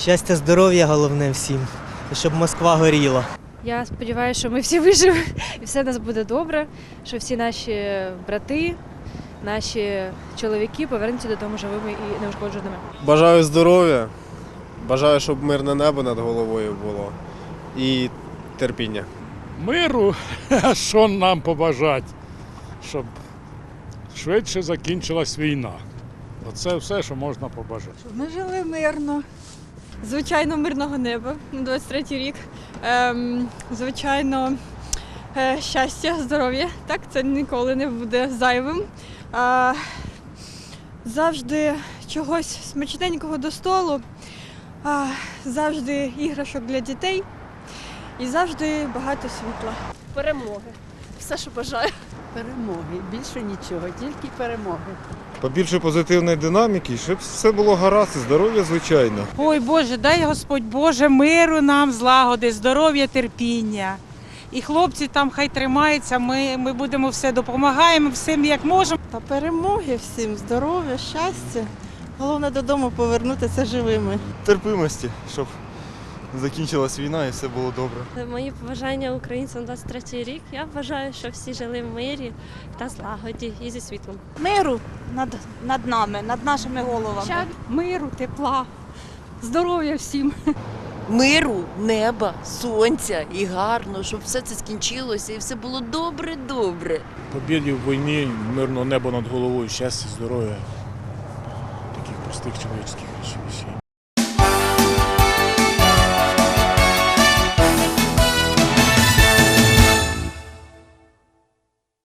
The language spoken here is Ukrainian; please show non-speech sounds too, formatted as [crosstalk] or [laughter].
Щастя, здоров'я головне всім. І щоб Москва горіла. Я сподіваюся, що ми всі виживемо і все у нас буде добре, що всі наші брати, наші чоловіки повернуться додому живими і неушкодженими. Бажаю здоров'я, бажаю, щоб мирне небо над головою було і терпіння. Миру, [laughs] а що нам побажати? Щоб швидше закінчилась війна. Оце все, що можна побажати. Ми жили мирно. Звичайно, мирного неба на 23 рік. Ем, звичайно, е, щастя, здоров'я. Так, це ніколи не буде зайвим. А, завжди чогось смачненького до столу, а, завжди іграшок для дітей і завжди багато світла. перемоги. Все, що бажаю. Перемоги. Більше нічого, тільки перемоги. Побільше позитивної динаміки, щоб все було гаразд, і здоров'я, звичайно. Ой Боже, дай Господь Боже миру нам, злагоди, здоров'я, терпіння. І хлопці там хай тримаються, ми, ми будемо все допомагаємо всім як можемо. Та перемоги всім, здоров'я, щастя. Головне додому повернутися живими. Терпимості, щоб закінчилась війна і все було добре. Мої побажання українцям 23 рік. Я вважаю, що всі жили в мирі та злагоді і зі світлом. Миру над, над нами, над нашими головами. Миру, тепла, здоров'я всім. миру, неба, сонця і гарно, щоб все це скінчилося і все було добре-добре. Побіді в війні, мирного неба над головою, щастя, здоров'я, таких простих чоловічських речей.